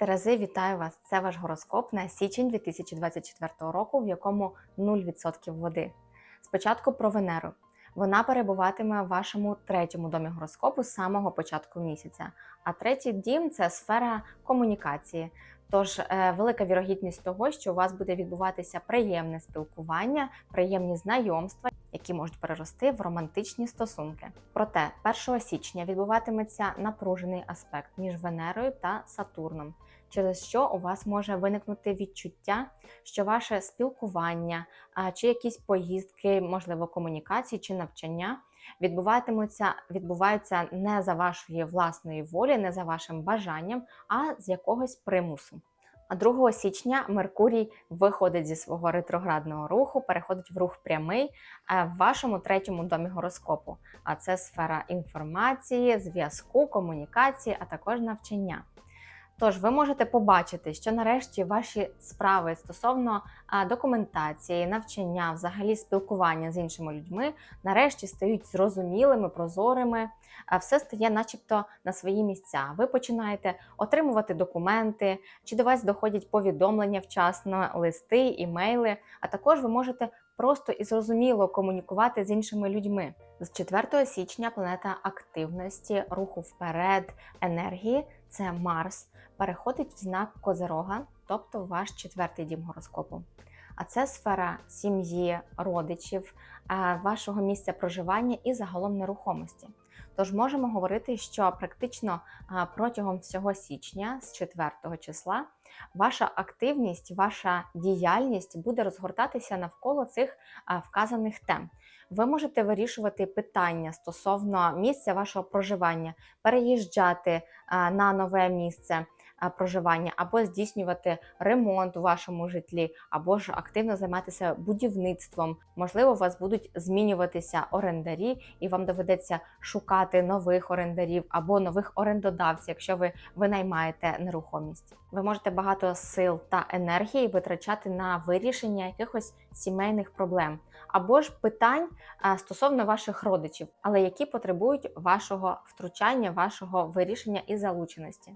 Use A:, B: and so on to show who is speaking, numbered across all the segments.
A: Терези, вітаю вас! Це ваш гороскоп на січень 2024 року, в якому 0% води. Спочатку про Венеру. Вона перебуватиме в вашому третьому домі гороскопу з самого початку місяця. А третій дім це сфера комунікації. Тож е, велика вірогідність того, що у вас буде відбуватися приємне спілкування, приємні знайомства, які можуть перерости в романтичні стосунки. Проте 1 січня відбуватиметься напружений аспект між Венерою та Сатурном, через що у вас може виникнути відчуття, що ваше спілкування чи якісь поїздки, можливо, комунікації чи навчання відбуватимуться, відбуваються не за вашої власної волі, не за вашим бажанням, а з якогось примусу. А 2 січня Меркурій виходить зі свого ретроградного руху, переходить в рух прямий е, в вашому третьому домі гороскопу. А це сфера інформації, зв'язку, комунікації, а також навчання. Тож ви можете побачити, що нарешті ваші справи стосовно документації, навчання, взагалі спілкування з іншими людьми, нарешті стають зрозумілими, прозорими. А все стає, начебто, на свої місця. Ви починаєте отримувати документи, чи до вас доходять повідомлення вчасно, листи, імейли. А також ви можете просто і зрозуміло комунікувати з іншими людьми. З 4 січня планета активності, руху вперед, енергії це Марс переходить в знак Козерога, тобто ваш четвертий дім гороскопу. А це сфера сім'ї, родичів, е, вашого місця проживання і загалом нерухомості. Тож можемо говорити, що практично е, протягом всього січня, з 4 числа, ваша активність, ваша діяльність буде розгортатися навколо цих е, вказаних тем. Ви можете вирішувати питання стосовно місця вашого проживання, переїжджати на нове місце проживання, або здійснювати ремонт у вашому житлі, або ж активно займатися будівництвом. Можливо, у вас будуть змінюватися орендарі, і вам доведеться шукати нових орендарів або нових орендодавців, якщо ви винаймаєте нерухомість. Ви можете багато сил та енергії витрачати на вирішення якихось сімейних проблем. Або ж питань стосовно ваших родичів, але які потребують вашого втручання, вашого вирішення і залученості.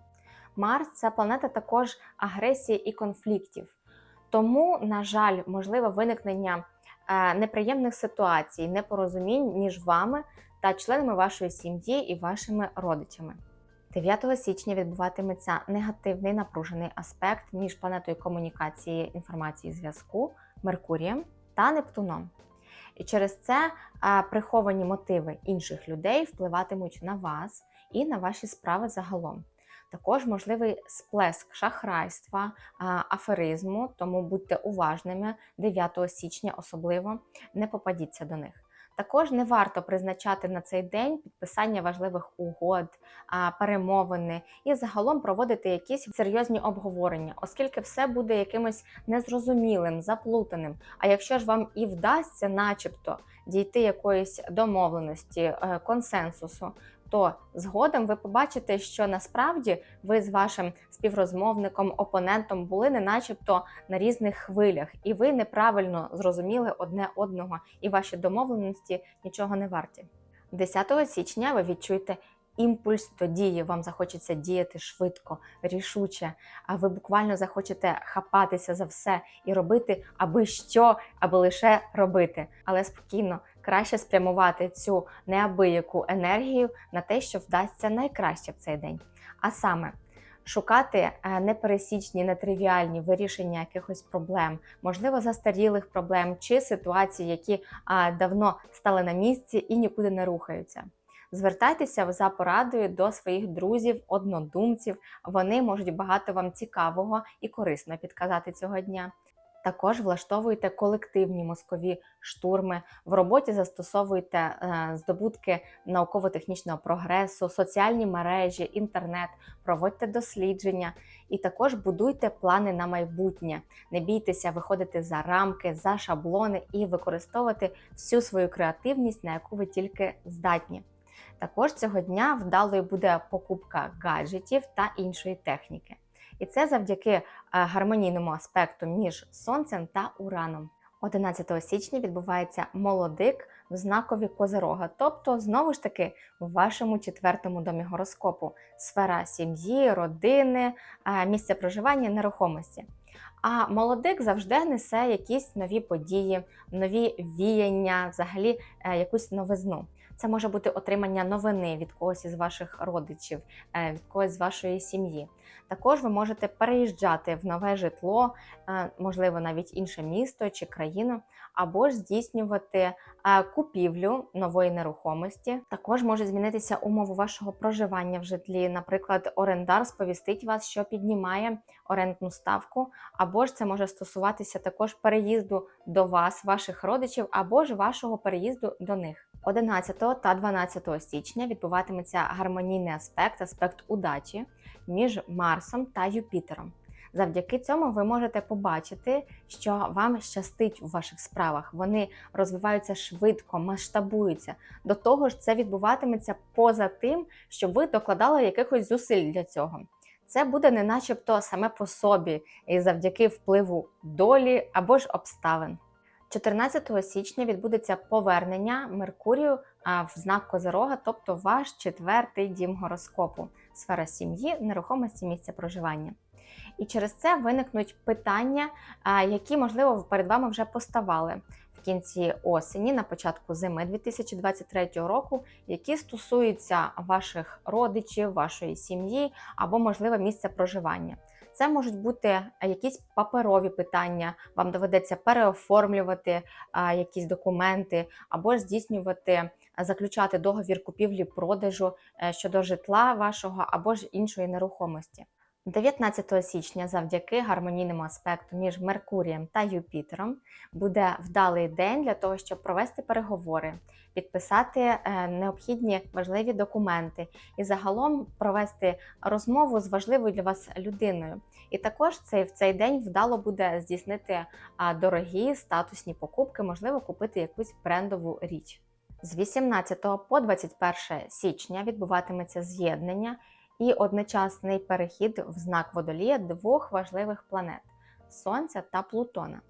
A: Марс це планета також агресії і конфліктів. Тому, на жаль, можливе виникнення е, неприємних ситуацій, непорозумінь між вами та членами вашої сім'ї і вашими родичами. 9 січня відбуватиметься негативний напружений аспект між планетою комунікації, інформації зв'язку Меркурієм та Нептуном. І через це а, е, приховані мотиви інших людей впливатимуть на вас і на ваші справи загалом. Також можливий сплеск шахрайства, аферизму, тому будьте уважними 9 січня, особливо не попадіться до них. Також не варто призначати на цей день підписання важливих угод, перемовини і загалом проводити якісь серйозні обговорення, оскільки все буде якимось незрозумілим, заплутаним. А якщо ж вам і вдасться, начебто, дійти якоїсь домовленості, е, консенсусу, то згодом ви побачите, що насправді ви з вашим співрозмовником, опонентом були не начебто на різних хвилях, і ви неправильно зрозуміли одне одного, і ваші домовленості нічого не варті. 10 січня ви відчуєте імпульс до дії, вам захочеться діяти швидко, рішуче, а ви буквально захочете хапатися за все і робити аби що, аби лише робити, але спокійно краще спрямувати цю неабияку енергію на те, що вдасться найкраще в цей день. А саме шукати е, непересічні, нетривіальні вирішення якихось проблем, можливо, застарілих проблем чи ситуацій, які давно стали на місці і нікуди не рухаються. Звертайтеся за порадою до своїх друзів, однодумців. Вони можуть багато вам цікавого і корисно підказати цього дня. Також влаштовуйте колективні мозкові штурми, в роботі застосовуйте е, здобутки науково-технічного прогресу, соціальні мережі, інтернет, проводьте дослідження і також будуйте плани на майбутнє. Не бійтеся виходити за рамки, за шаблони і використовувати всю свою креативність, на яку ви тільки здатні. Також цього дня вдалою буде покупка гаджетів та іншої техніки. І це завдяки е, гармонійному аспекту між сонцем та ураном. 11 січня відбувається молодик в знакові Козирога, тобто знову ж таки в вашому четвертому домі гороскопу сфера сім'ї, родини, е, місце проживання, нерухомості. А молодик завжди несе якісь нові події, нові віяння, взагалі е, якусь новизну. Це може бути отримання новини від когось із ваших родичів, е, від когось з вашої сім'ї. Також ви можете переїжджати в нове житло, е, можливо, навіть інше місто чи країну, або ж здійснювати е, купівлю нової нерухомості. Також можуть змінитися умови вашого проживання в житлі. Наприклад, орендар сповістить вас, що піднімає орендну ставку, або ж це може стосуватися також переїзду до вас, ваших родичів, або ж вашого переїзду до них. 11 та 12 січня відбуватиметься гармонійний аспект, аспект удачі між Марсом та Юпітером. Завдяки цьому ви можете побачити, що вам щастить у ваших справах. Вони розвиваються швидко, масштабуються. До того ж, це відбуватиметься поза тим, що ви докладали якихось зусиль для цього. Це буде не начебто саме по собі, і завдяки впливу долі або ж обставин. 14 січня відбудеться повернення Меркурію в знак Козирога, тобто ваш четвертий дім гороскопу, сфера сім'ї, нерухомості місця проживання. І через це виникнуть питання, які, можливо, перед вами вже поставали в кінці осені, на початку зими 2023 року, які стосуються ваших родичів, вашої сім'ї або, можливо, місця проживання. Це можуть бути якісь паперові питання, вам доведеться переоформлювати а, якісь документи, або здійснювати, заключати договір купівлі-продажу е, щодо житла вашого або ж іншої нерухомості. 19 січня, завдяки гармонійному аспекту між Меркурієм та Юпітером, буде вдалий день для того, щоб провести переговори, підписати е, необхідні важливі документи і загалом провести розмову з важливою для вас людиною. І також цей в цей день вдало буде здійснити дорогі статусні покупки, можливо, купити якусь брендову річ. З 18 по 21 січня відбуватиметься з'єднання і одночасний перехід в знак водолія двох важливих планет Сонця та Плутона.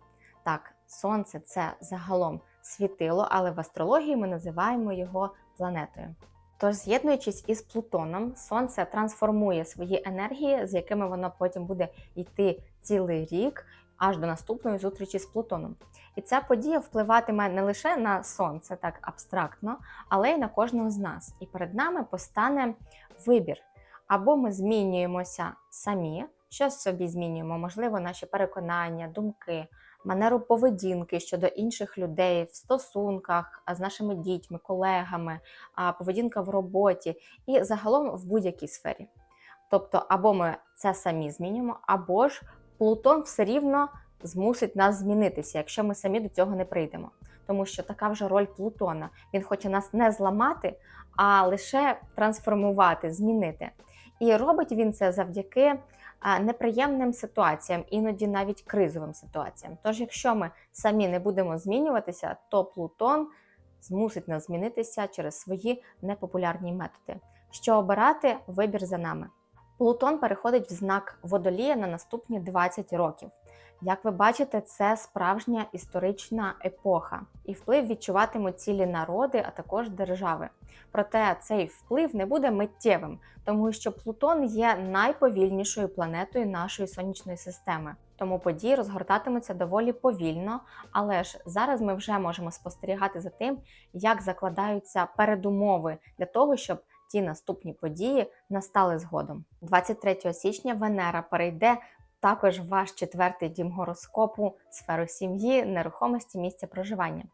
A: Так, Сонце це загалом світило, але в астрології ми називаємо його планетою. Тож, з'єднуючись із Плутоном, Сонце трансформує свої енергії, з якими воно потім буде йти цілий рік, аж до наступної зустрічі з Плутоном. І ця подія впливатиме не лише на Сонце, так абстрактно, але й на кожного з нас. І перед нами постане вибір. Або ми змінюємося самі, щось собі змінюємо, можливо, наші переконання, думки, манеру поведінки щодо інших людей в стосунках з нашими дітьми, колегами, поведінка в роботі і загалом в будь-якій сфері. Тобто, або ми це самі змінюємо, або ж Плутон все рівно змусить нас змінитися, якщо ми самі до цього не прийдемо. Тому що така вже роль Плутона. Він хоче нас не зламати, а лише трансформувати, змінити. І робить він це завдяки неприємним ситуаціям, іноді навіть кризовим ситуаціям. Тож, якщо ми самі не будемо змінюватися, то Плутон змусить нас змінитися через свої непопулярні методи. Що обирати вибір за нами. Плутон переходить в знак водолія на наступні 20 років. Як ви бачите, це справжня історична епоха, і вплив відчуватимуть цілі народи, а також держави. Проте цей вплив не буде миттєвим, тому що Плутон є найповільнішою планетою нашої сонячної системи. Тому події розгортатимуться доволі повільно, але ж зараз ми вже можемо спостерігати за тим, як закладаються передумови для того, щоб ті наступні події настали згодом. 23 січня Венера перейде також ваш четвертий дім гороскопу, сферу сім'ї, нерухомості, місця проживання.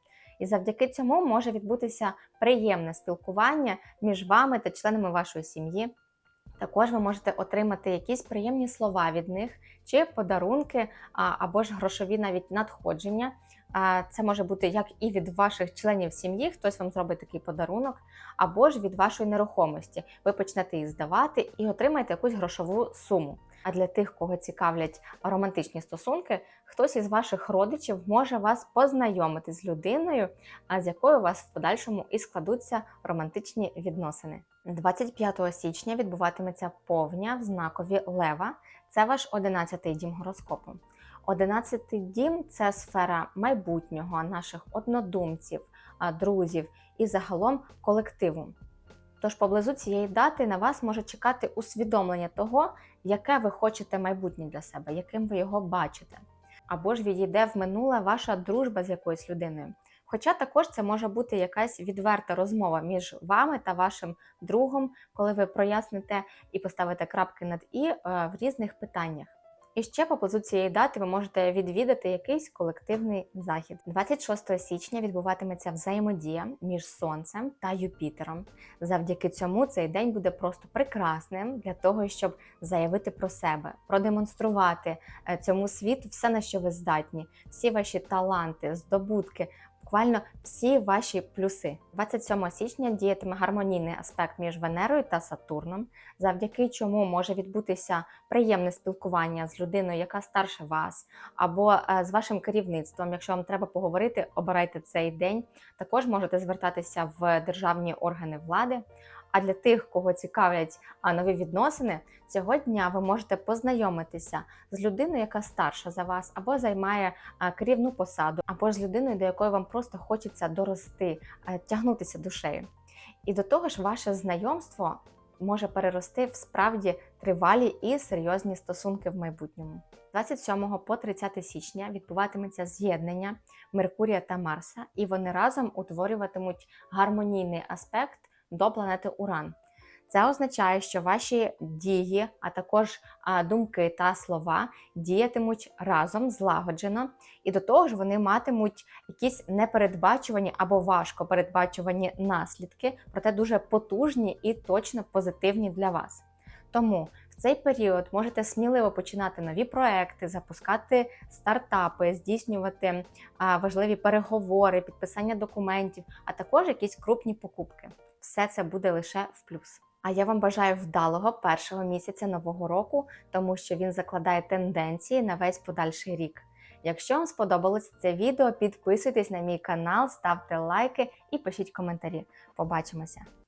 A: І завдяки цьому може відбутися приємне спілкування між вами та членами вашої сім'ї. Також ви можете отримати якісь приємні слова від них, чи подарунки, або ж грошові навіть надходження. Це може бути як і від ваших членів сім'ї, хтось вам зробить такий подарунок, або ж від вашої нерухомості. Ви почнете її здавати і отримаєте якусь грошову суму. А для тих, кого цікавлять романтичні стосунки, хтось із ваших родичів може вас познайомити з людиною, з якою у вас в подальшому і складуться романтичні відносини. 25 січня відбуватиметься повня в знакові Лева. Це ваш 11-й дім гороскопу. Одинадцятий дім це сфера майбутнього, наших однодумців, друзів і загалом колективу. Тож поблизу цієї дати на вас може чекати усвідомлення того, яке ви хочете майбутнє для себе, яким ви його бачите. Або ж відійде в минуле ваша дружба з якоюсь людиною. Хоча також це може бути якась відверта розмова між вами та вашим другом, коли ви проясните і поставите крапки над і е, в різних питаннях. І ще поблизу цієї дати ви можете відвідати якийсь колективний захід. 26 січня відбуватиметься взаємодія між Сонцем та Юпітером. Завдяки цьому цей день буде просто прекрасним для того, щоб заявити про себе, продемонструвати е, цьому світу все, на що ви здатні, всі ваші таланти, здобутки. Буквально всі ваші плюси. 27 січня діятиме гармонійний аспект між Венерою та Сатурном, завдяки чому може відбутися приємне спілкування з людиною, яка старше вас, або е, з вашим керівництвом. Якщо вам треба поговорити, обирайте цей день. Також можете звертатися в державні органи влади. А для тих, кого цікавлять нові відносини, цього дня ви можете познайомитися з людиною, яка старша за вас, або займає керівну посаду, або ж з людиною, до якої вам просто хочеться дорости, тягнутися душею. І до того ж, ваше знайомство може перерости в справді тривалі і серйозні стосунки в майбутньому. 27 по 30 січня відбуватиметься з'єднання Меркурія та Марса, і вони разом утворюватимуть гармонійний аспект до планети Уран. Це означає, що ваші дії, а також думки та слова діятимуть разом злагоджено, і до того ж вони матимуть якісь непередбачувані або важко передбачувані наслідки, проте дуже потужні і точно позитивні для вас. Тому в цей період можете сміливо починати нові проекти, запускати стартапи, здійснювати важливі переговори, підписання документів, а також якісь крупні покупки все це буде лише в плюс. А я вам бажаю вдалого першого місяця нового року, тому що він закладає тенденції на весь подальший рік. Якщо вам сподобалося це відео, підписуйтесь на мій канал, ставте лайки і пишіть коментарі. Побачимося!